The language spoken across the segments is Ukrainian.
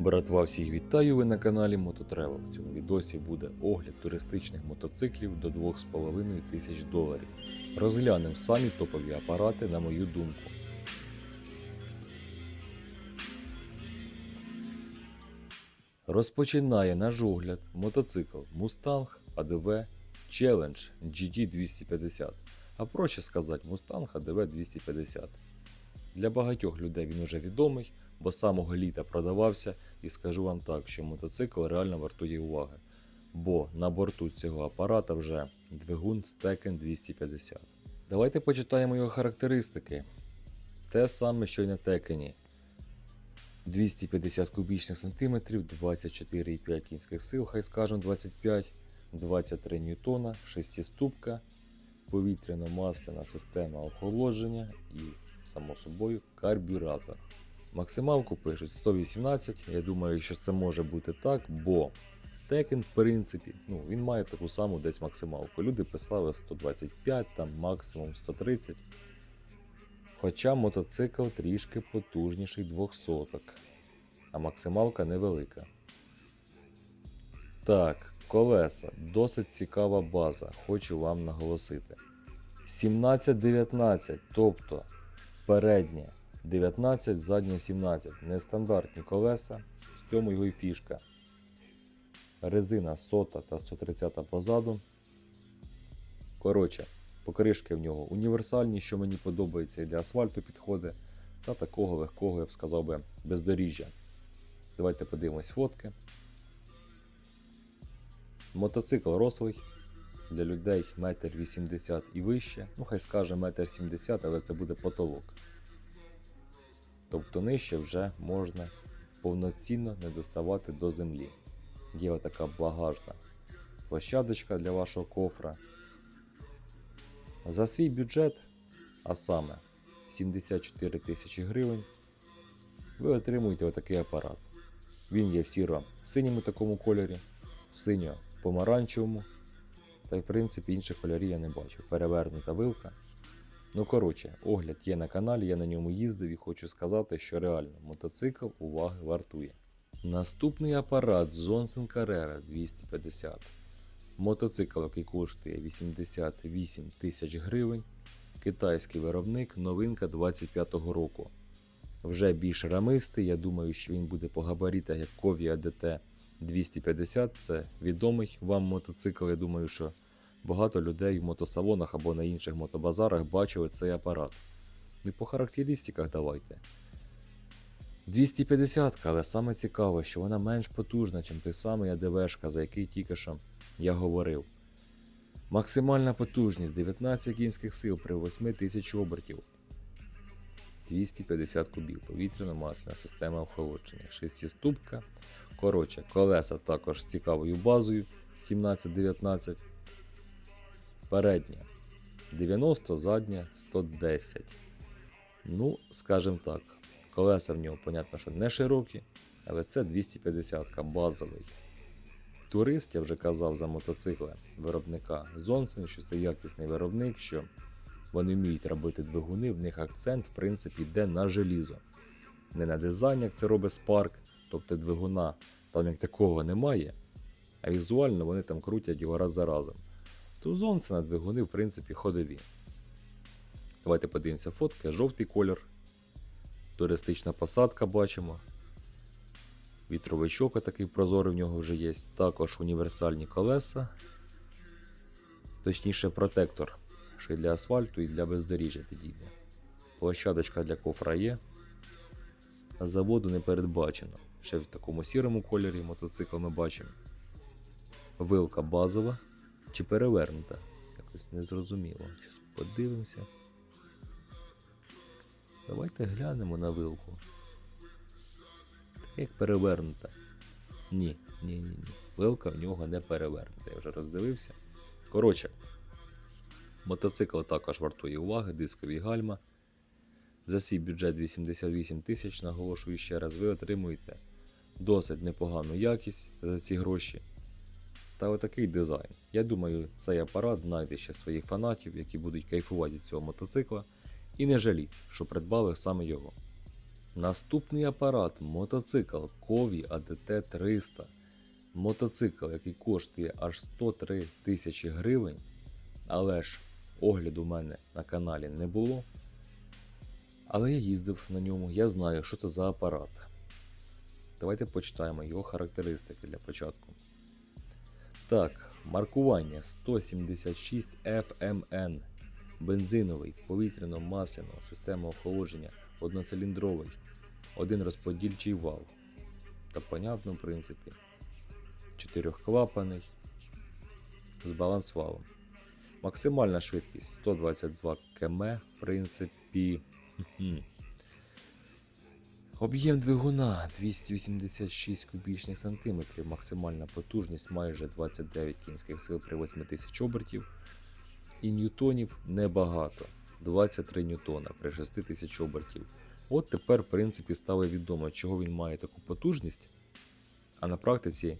Братва, всіх вітаю! Ви на каналі Мототревел. В цьому відосі буде огляд туристичних мотоциклів до 2,5 тисяч доларів. Розглянемо самі топові апарати, на мою думку. Розпочинає наш огляд мотоцикл Mustang ADV Challenge GT250, а проще сказати Mustang ADV 250. Для багатьох людей він уже відомий, бо самого літа продавався, і скажу вам так, що мотоцикл реально вартує уваги. Бо на борту цього апарата вже двигун Steken 250. Давайте почитаємо його характеристики. Те саме, що й на Текені. 250 кубічних сантиметрів, 24,5 кінських сил, хай скажемо 25, 23 ньютона, шестиступка, повітряно-масляна система охолодження і, само собою, карбюратор. Максималку пишуть 118. Я думаю, що це може бути так, бо Tekken, в принципі, ну, він має таку саму десь максималку. Люди писали 125, там максимум 130. Хоча мотоцикл трішки потужніший 200 а максималка невелика. Так, колеса. Досить цікава база, хочу вам наголосити. 17-19, тобто переднє 19, заднє 17. Нестандартні колеса, в цьому його і фішка. Резина 100 та 130 позаду. Коротше, покришки в нього універсальні, що мені подобається і для асфальту підходить, та такого легкого, я б сказав би, бездоріжжя. Давайте подивимось фотки. Мотоцикл рослий для людей 1,80 м і вище. Ну, хай скаже 1,70 м, але це буде потолок. Тобто нижче вже можна повноцінно не доставати до землі. Є отака багажна площадочка для вашого кофра. За свій бюджет, а саме 74 тисячі гривень, ви отримуєте отакий апарат. Він є в сіро-синьому такому кольорі, в синьо-помаранчевому, та в принципі інших кольорів я не бачу. Перевернута вилка. Ну коротше, огляд є на каналі, я на ньому їздив і хочу сказати, що реально мотоцикл уваги вартує. Наступний апарат Johnson Carrera 250. Мотоцикл, який коштує 88 тисяч гривень. Китайський виробник, новинка 25-го року. Вже більш рамистий, я думаю, що він буде по габаритах як Kovia DT 250. Це відомий вам мотоцикл. Я думаю, що багато людей в мотосалонах або на інших мотобазарах бачили цей апарат. І по характеристиках давайте. 250, але саме цікаве, що вона менш потужна, ніж той самий АДВшка, за який тільки що я говорив. Максимальна потужність 19 кінських сил при 8 тисяч обертів. 250 кубів, повітряно-масляна система охолодження, шестиступка. Коротше, колеса також з цікавою базою 17-19. Передня 90, задня 110. Ну, скажімо так, колеса в нього, понятно, що не широкі, але це 250 базовий. Турист, я вже казав за мотоцикли виробника Зонсен, що це якісний виробник, що вони вміють робити двигуни, в них акцент, в принципі, йде на желізо. Не на дизайн, як це робить Spark, тобто двигуна там як такого немає, а візуально вони там крутять його раз за разом. То Зонсена двигуни, в принципі, ходові. Давайте подивимося фотки, жовтий колір, туристична посадка бачимо. Вітровичок такий прозорий в нього вже є. Також універсальні колеса. Точніше, протектор, що і для асфальту, і для бездоріжжя підійде. Площадочка для кофра є. Заводу не передбачено. Ще в такому сірому кольорі мотоцикл ми бачимо. Вилка базова чи перевернута. Якось незрозуміло. Зараз подивимося. Давайте глянемо на вилку. Так як перевернута. Ні, ні, ні, ні. Вилка в нього не перевернута. Я вже роздивився. Коротше, мотоцикл також вартує уваги, дискові гальма. За свій бюджет 88 тисяч, наголошую ще раз, ви отримуєте досить непогану якість за ці гроші. Та отакий дизайн. Я думаю, цей апарат знайде ще своїх фанатів, які будуть кайфувати від цього мотоцикла, і не жаліть, що придбали саме його. Наступний апарат мотоцикл Кові ADT 300. Мотоцикл, який коштує аж 103 тисячі гривень, але ж огляду у мене на каналі не було. Але я їздив на ньому, я знаю, що це за апарат. Давайте почитаємо його характеристики для початку. Так, маркування 176 FMN. Бензиновий, повітряно-масляного, система охолодження, одноциліндровий, один розподільчий вал. Та понятно, в принципі. Чотирьохклапаний з балансвалом. Максимальна швидкість 122 км, в принципі. Об'єм двигуна 286 кубічних сантиметрів, максимальна потужність майже 29 кінських сил при 8000 обертів. І ньютонів небагато 23 ньютона при 6000 обертів. От тепер, в принципі, стало відомо, чого він має таку потужність. А на практиці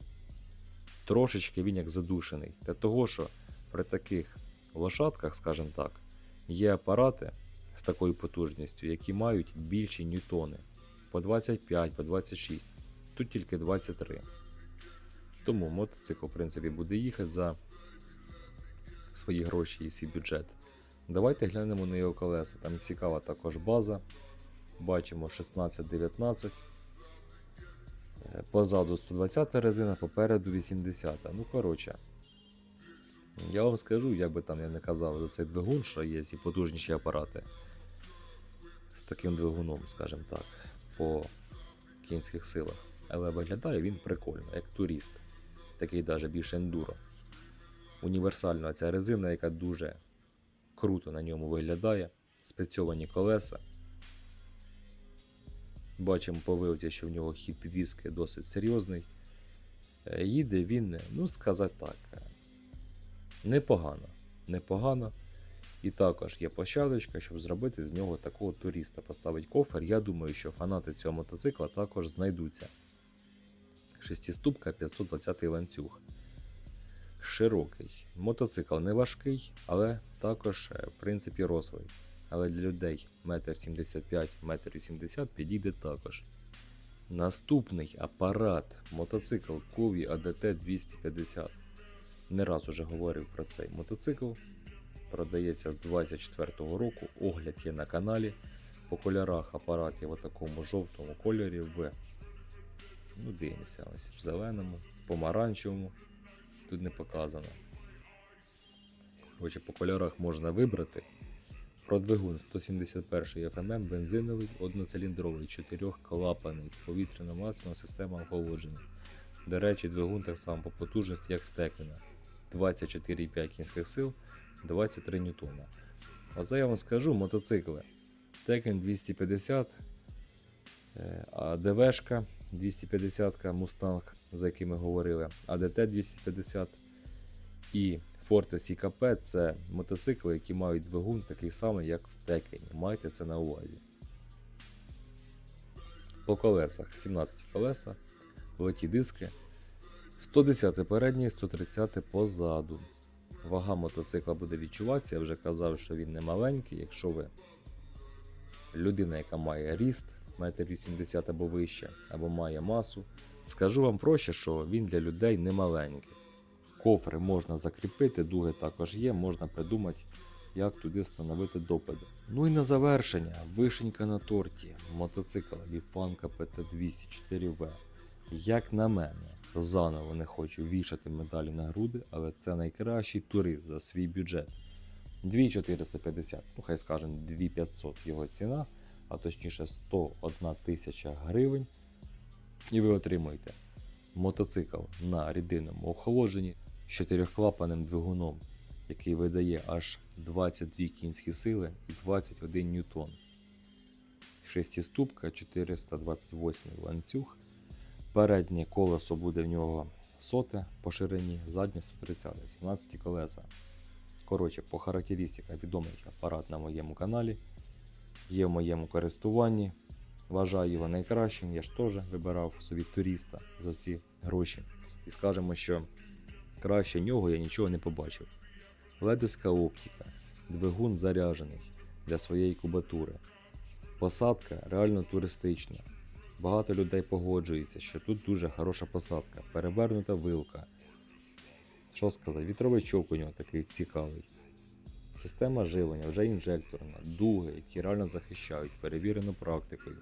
трошечки він як задушений. Для того, що при таких лошадках, скажімо так, є апарати з такою потужністю, які мають більші ньютони по 25, по 26, тут тільки 23. Тому мотоцикл, в принципі, буде їхати за свої гроші і свій бюджет. Давайте глянемо на його колеса. Там цікава також база. Бачимо 16-19. Е, Позаду 120 резина, попереду 80. Ну, коротше. Я вам скажу, як би там я не казав за цей двигун, що є і потужніші апарати з таким двигуном, скажімо так, по кінських силах. Але виглядає він прикольно, як турист. Такий навіть більш ендуро. Універсальна ця резина, яка дуже круто на ньому виглядає. Спецьовані колеса. Бачимо по вилці, що в нього хід підвіски досить серйозний. Е, Їде він, ну сказати так, непогано. Непогано. І також є площадочка, щоб зробити з нього такого туриста. Поставить кофер. Я думаю, що фанати цього мотоцикла також знайдуться. Шестиступка 520 ланцюг. Широкий. Мотоцикл не важкий, але також, е, в принципі, рослий. Але для людей 1,75 м, 1,80 м підійде також. Наступний апарат мотоцикл Кові ADT 250. Не раз уже говорив про цей мотоцикл. Продається з 24-го року. Огляд є на каналі. По кольорах апарат є в такому жовтому кольорі в ну, дивимося, ось в зеленому, помаранчевому. Тут не показано. Коротше, по кольорах можна вибрати. Про двигун 171 FMM бензиновий, одноциліндровий, чотирьохклапаний, повітряно-масляна система охолодження. До речі, двигун так само по потужності, як в Текена. 24,5 кінських сил, 23 ньютона. Оце я вам скажу мотоцикли. Текен 250, е, ДВшка 250 Mustang, за яким ми говорили, АДТ 250 і Forte CKP це мотоцикли, які мають двигун такий самий, як в Текені. Майте це на увазі. По колесах 17 колеса, великі диски, 110 передній, 130 позаду. Вага мотоцикла буде відчуватися, я вже казав, що він не маленький. Якщо ви людина, яка має ріст, 1,80 м або вище, або має масу, скажу вам проще, що він для людей не маленький. Кофри можна закріпити, дуги також є, можна придумати, як туди встановити допади. Ну і на завершення, вишенька на торті, мотоцикл Ліфанка PT204V. Як на мене, заново не хочу вішати медалі на груди, але це найкращий турист за свій бюджет. 2450, ну хай скажемо 2500 його ціна, а точніше 101 тисяча гривень. І ви отримуєте мотоцикл на рідинному охолодженні з чотирьохклапаним двигуном, який видає аж 22 кінські сили і 21 ньютон. Шестиступка 428 ланцюг. Переднє колесо буде в нього соте по ширині, заднє 130, 17 колеса. Коротше, по характеристиках відомий апарат на моєму каналі. Є в моєму користуванні. Вважаю його найкращим. Я ж теж вибирав собі туриста за ці гроші. І скажемо, що краще нього я нічого не побачив. Ледовська оптика, двигун заряджений для своєї кубатури. Посадка реально туристична. Багато людей погоджується, що тут дуже хороша посадка, перевернута вилка. Що сказати, вітровичок у нього такий цікавий. Система живлення вже інжекторна, дуги, які реально захищають, перевірено практикою.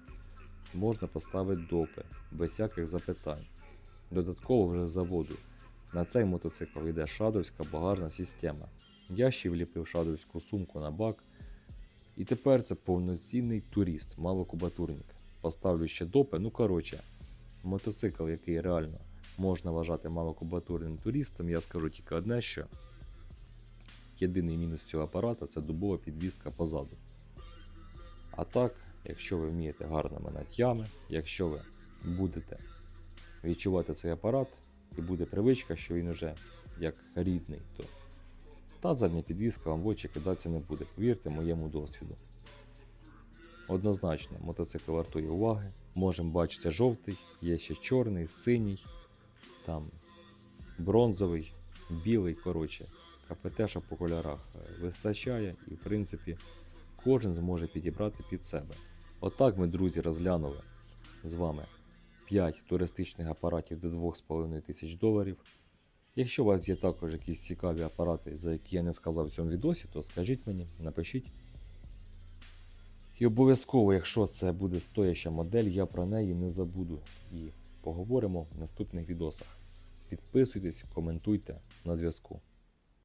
Можна поставити допи без всяких запитань. Додатково вже з заводу. На цей мотоцикл йде шадовська багажна система. Я ще вліпив шадовську сумку на бак. І тепер це повноцінний турист, малокубатурник. Поставлю ще допи, ну коротше, мотоцикл, який реально можна вважати малокубатурним туристом, я скажу тільки одне, що єдиний мінус цього апарата це дубова підвіска позаду. А так, якщо ви вмієте гарно минати ями, якщо ви будете відчувати цей апарат і буде привичка, що він уже як рідний, то та задня підвіска вам в очі кидатися не буде, повірте моєму досвіду. Однозначно, мотоцикл вартує уваги. Можемо бачити жовтий, є ще чорний, синій, там бронзовий, білий, коротше. КПТ, що по кольорах е, вистачає, і в принципі кожен зможе підібрати під себе. Отак ми, друзі, розглянули з вами 5 туристичних апаратів до 2,5 тисяч доларів. Якщо у вас є також якісь цікаві апарати, за які я не сказав в цьому відосі, то скажіть мені, напишіть. І обов'язково, якщо це буде стояща модель, я про неї не забуду і поговоримо в наступних відосах. Підписуйтесь, коментуйте на зв'язку.